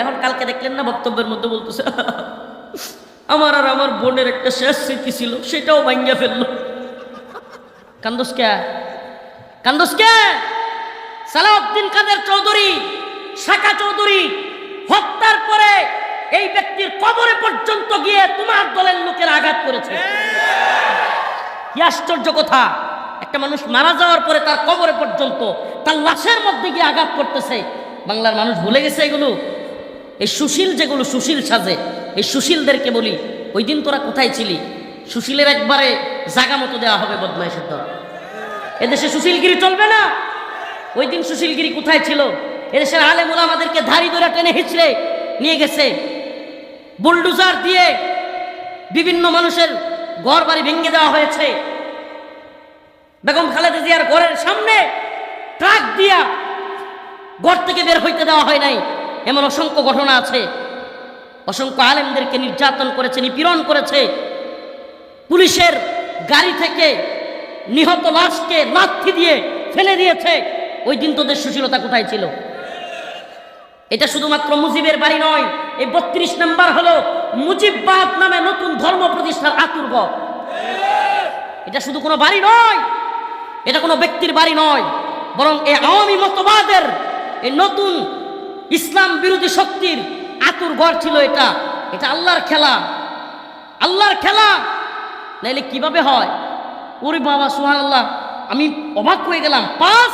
এখন কালকে দেখলেন না বক্তব্যের মধ্যে বলতেছে, আমার আর আমার বোনের একটা শেষ স্মৃতি ছিল, সেটাও ভাঙ্গা ফেলল। কান্দোস কে? কান্দোস কে? সালাউদ্দিন কাদের চৌধুরী, শাখা চৌধুরী, হত্যার পরে এই ব্যক্তির কবরে পর্যন্ত গিয়ে তোমার দলের লোকের আঘাত করেছে। কি আশ্চর্য কথা! একটা মানুষ মারা যাওয়ার পরে তার কবরে পর্যন্ত তার লাশের মধ্যে গিয়ে আঘাত করতেছে। বাংলার মানুষ ভুলে গেছে এগুলো। এই সুশীল যেগুলো সুশীল সাজে, এই সুশীলদেরকে বলি, ওই দিন তোরা কোথায় ছিলি? সুশীলের একবারে জাগা মতো দেওয়া হবে বদমাইশের দল। এদেশে সুশীলগিরি চলবে না। ওই দিন সুশীলগিরি কোথায় ছিল? এদেশের আলেমুল আমাদেরকে ধারি ধরে টেনে হিচড়ে নিয়ে গেছে। বুলডুজার দিয়ে বিভিন্ন মানুষের ঘর বাড়ি ভেঙে দেওয়া হয়েছে। বেগম খালেদা জিয়ার ঘরের সামনে ট্রাক দিয়া ঘর থেকে বের হইতে দেওয়া হয় নাই। এমন অসংখ্য ঘটনা আছে। অসংখ্য আলেমদেরকে নির্যাতন করেছে, নিপীড়ন করেছে। পুলিশের গাড়ি থেকে নিহত লাশকে লাথি দিয়ে ফেলে দিয়েছে। ওই দিন তোদের সুশীলতা কোথায় ছিল? এটা শুধুমাত্র মুজিবের বাড়ি নয়, এই বত্রিশ নাম্বার হলো মুজিববাদ নামে নতুন ধর্ম প্রতিষ্ঠার আতুর্গ এটা শুধু কোনো বাড়ি নয়, এটা কোনো ব্যক্তির বাড়ি নয়, বরং এই আওয়ামী মতবাদের এই নতুন ইসলাম বিরোধী শক্তির আতুর ঘর ছিল এটা। এটা আল্লাহর খেলা। আল্লাহর খেলা। নাইলে কীভাবে হয়? ওরে বাবা সুহান আল্লাহ আমি অবাক হয়ে গেলাম। পাঁচ,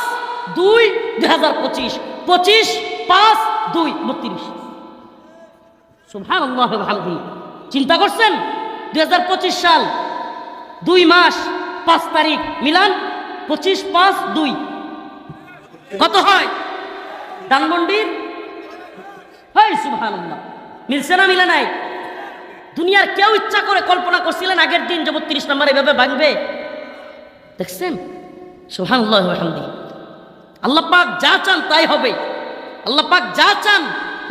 দুই দুই হাজার পঁচিশ। পঁচিশ, পাঁচ, দুই, বত্রিশ। সুহান আল্লাহ চিন্তা করছেন? দুই হাজার পঁচিশ সাল, দুই মাস, পাঁচ তারিখ মিলান, পঁচিশ, পাঁচ, দুই। কত হয়? ধানমন্ডির হয় সুহান মিলছে না, মিলে নাই? দুনিয়ার কেউ ইচ্ছা করে কল্পনা করছিলেন আগের দিন যে বত্রিশ নম্বর এভাবে ভাঙবে? দেখছেন? সোহান আল্লাহ পাক যা চান তাই হবে। আল্লাহ পাক যা চান,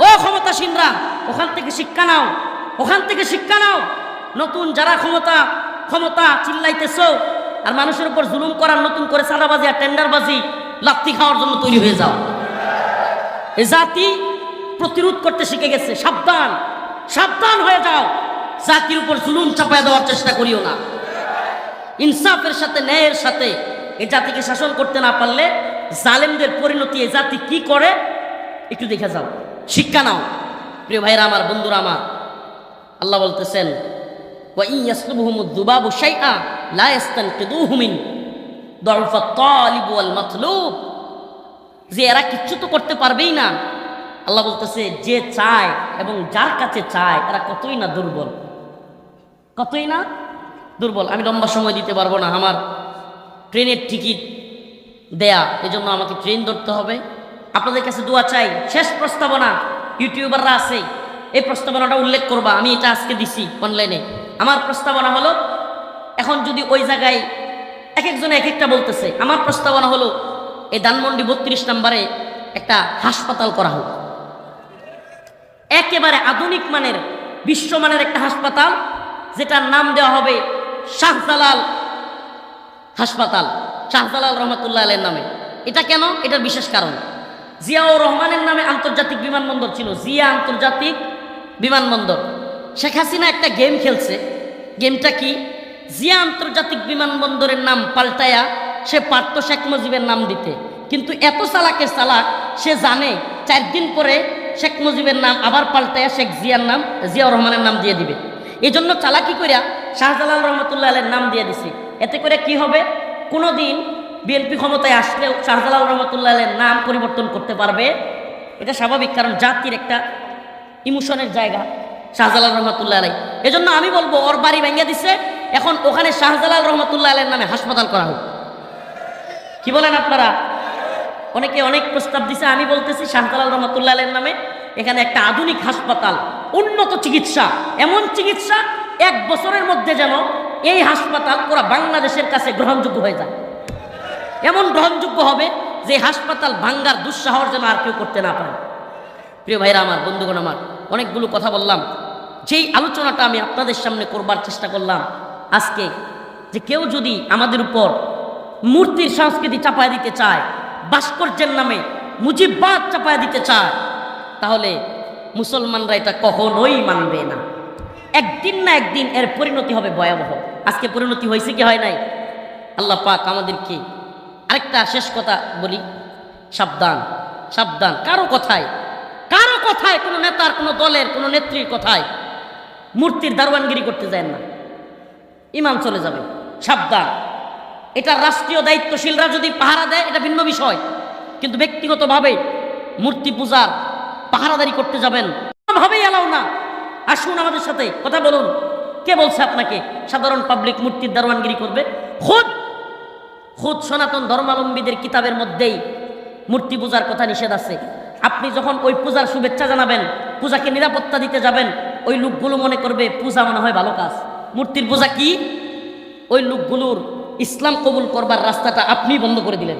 ও ক্ষমতাসীনরা, ওখান থেকে শিক্ষা নাও। ওখান থেকে শিক্ষা নাও। নতুন যারা ক্ষমতা ক্ষমতা চিল্লাইতেছ, আর মানুষের উপর জুলুম করার নতুন করে সাদাবাজি আর টেন্ডারবাজি লাপ্তি খাওয়ার জন্য তৈরি হয়ে যাও। এ জাতি প্রতিরোধ করতে শিখে গেছে। সাবধান সাবধান হয়ে যাও। জাতির উপর জুলুম চাপায় দেওয়ার চেষ্টা করিও না। ইনসাফের সাথে, ন্যায়ের সাথে এই জাতিকে শাসন করতে না পারলে জালেমদের পরিণতি এই জাতি কি করে? একটু দেখে যাও। শিক্ষা নাও। প্রিয় ভাইরা আমার, বন্ধুরা আমার, আল্লাহ বলতেছেন যে এরা কিচ্ছু তো করতে পারবেই না। আল্লাহ বলতেছে, যে চায় এবং যার কাছে চায় তারা কতই না দুর্বল। কতই না দুর্বল? আমি লম্বা সময় দিতে পারব না আমার ট্রেনের টিকিট দেয়া, এজন্য আমাকে ট্রেন ধরতে হবে। আপনাদের কাছে দোয়া চাই, শেষ প্রস্তাবনা ইউটিউবাররা আছে, এই প্রস্তাবনাটা উল্লেখ করবা, আমি এটা আজকে দিছি অনলাইনে। আমার প্রস্তাবনা হলো, এখন যদি ওই জায়গায় এক একজনে এক একটা বলতেছে, আমার প্রস্তাবনা হলো, এই ধানমন্ডি বত্রিশ নম্বরে একটা হাসপাতাল করা হোক। একেবারে আধুনিক মানের বিশ্বমানের একটা হাসপাতাল, যেটার নাম দেওয়া হবে শাহজালাল হাসপাতাল, শাহজালাল রহমতুল্লাহ আলের নামে। এটা কেন? এটার বিশেষ কারণ। জিয়াউর রহমানের নামে আন্তর্জাতিক বিমানবন্দর ছিল, জিয়া আন্তর্জাতিক বিমানবন্দর। শেখ হাসিনা একটা গেম খেলছে। গেমটা কি? জিয়া আন্তর্জাতিক বিমানবন্দরের নাম পাল্টায়া সে পারত শেখ মুজিবের নাম দিতে। কিন্তু এত চালাকের চালাক, সে জানে চার দিন পরে শেখ মুজিবের নাম আবার পাল্টায়া শেখ জিয়ার নাম, জিয়াউর রহমানের নাম দিয়ে দিবে। এই জন্য চালাকি করিয়া শাহজালাল রহমতুল্লাহ আলের নাম দিয়ে দিছি। এতে করে কি হবে? কোনো দিন বিএনপি ক্ষমতায় আসলেও শাহজালাল রহমতুল্লাহ আলের নাম পরিবর্তন করতে পারবে। এটা স্বাভাবিক, কারণ জাতির একটা ইমোশনের জায়গা শাহজালাল রহমতুল্লাহ আলাই। এজন্য আমি বলব, ওর বাড়ি ভেঙে দিছে। এখন ওখানে শাহজালাল রহমতুল্লাহ আলের নামে হাসপাতাল করা হোক। কি বলেন আপনারা? অনেকে অনেক প্রস্তাব দিছে, আমি বলতেছি শাহজালাল রহমতুল্লাহ আলের নামে, এখানে একটা আধুনিক হাসপাতাল, উন্নত চিকিৎসা, এমন চিকিৎসা এক বছরের মধ্যে যেন এই হাসপাতাল পুরো বাংলাদেশের কাছে গ্রহণযোগ্য হয়ে যায়। এমন গ্রহণযোগ্য হবে যে হাসপাতাল ভাঙ্গার দুঃসাহর যেন আর কেউ করতে না পারে। প্রিয় ভাইরা আমার, বন্ধুগণ আমার, অনেকগুলো কথা বললাম। যেই আলোচনাটা আমি আপনাদের সামনে করবার চেষ্টা করলাম আজকে, যে কেউ যদি আমাদের উপর মূর্তির সংস্কৃতি চাপায় দিতে চায় ভাস্কর্যের নামে মুজিববাদ চাপায় দিতে চায়, তাহলে মুসলমানরা এটা কখনোই মানবে না। একদিন না একদিন এর পরিণতি হবে ভয়াবহ। আজকে পরিণতি হয়েছে কি হয় নাই? আল্লাহ পাক আমাদেরকে আরেকটা শেষ কথা বলি, সাবধান সাবধান। কারও কথায় কারও কথায় কোনো নেতার, কোনো দলের, কোনো নেত্রীর কথায় মূর্তির দারোয়ানগিরি করতে যায় না। ইমাম চলে যাবে। সাবধান। এটা রাষ্ট্রীয় দায়িত্বশীলরা যদি পাহারা দেয়, এটা ভিন্ন বিষয়। কিন্তু ব্যক্তিগতভাবে মূর্তি পূজার পাহারাদারি করতে যাবেন ভাবেই এলাও না। আসুন আমাদের সাথে, কথা বলুন। কে বলছে আপনাকে? সাধারণ পাবলিক মূর্তির দারোয়ানগিরি করবে? খুদ! খুদ সনাতন ধর্মাবলম্বীদের কিতাবের মধ্যেই মূর্তি পূজার কথা নিষেধ আছে। আপনি যখন ওই পূজার শুভেচ্ছা জানাবেন, পূজাকে নিরাপত্তা দিতে যাবেন, ওই লোকগুলো মনে করবে, পূজা মনে হয় ভালো কাজ। মূর্তির পূজা কি? ওই লোকগুলোর ইসলাম কবুল করবার রাস্তাটা আপনি বন্ধ করে দিলেন।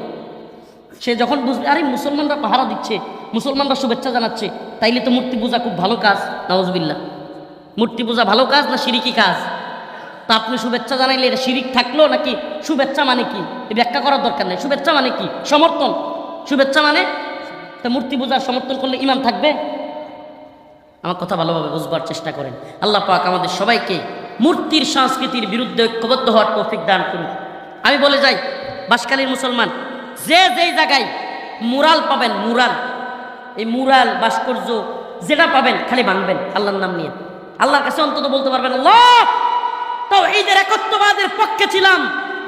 সে যখন বুঝবে, আরে মুসলমানরা পাহারা দিচ্ছে, মুসলমানরা শুভেচ্ছা জানাচ্ছে, তাইলে তো মূর্তি পূজা খুব ভালো কাজ নওয়াজবিল্লা মূর্তি পূজা ভালো কাজ না সিরিকি কাজ? তা আপনি শুভেচ্ছা জানাইলে এটা শিরিক থাকল নাকি শুভেচ্ছা মানে কি? ব্যাখ্যা করার দরকার নেই। শুভেচ্ছা মানে কি? সমর্থন। শুভেচ্ছা মানে? তা মূর্তি পূজার সমর্থন করলে ইমান থাকবে? আমার কথা ভালোভাবে বুঝবার চেষ্টা করেন। আল্লাহ পাক আমাদের সবাইকে মূর্তির, সংস্কৃতির বিরুদ্ধে ঐক্যবদ্ধ হওয়ার তৌফিক দান করুন আমি বলে যাই, বাসকালীর মুসলমান, যে যেই জায়গায় মুরাল পাবেন, মুরাল, এই মুরাল, ভাস্কর্য যেটা পাবেন, খালি ভাঙবেন, আল্লাহর নাম নিয়ে। আল্লাহর কাছে অন্তত বলতে পারবেন, আল্লাহ তাও এইদের একত্ববাদের পক্ষে ছিলাম,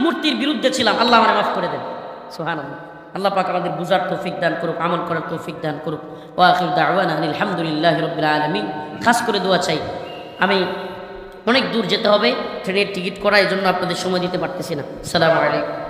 মূর্তির বিরুদ্ধে ছিলাম, আল্লাহ আমার মাফ করে দেন। সোহান আল্লাহ পাক আমাদের বুঝার তৌফিক দান করুক, আমল করার তৌফিক দান করুক। ও আখির দাওয়ানা আলহামদুলিল্লাহ রবিল আলমিন। খাস করে দোয়া চাই। আমি অনেক দূর যেতে হবে, ট্রেনের টিকিট করা এই জন্য আপনাদের সময় দিতে পারতেছি না। সালাম আলাইকুম।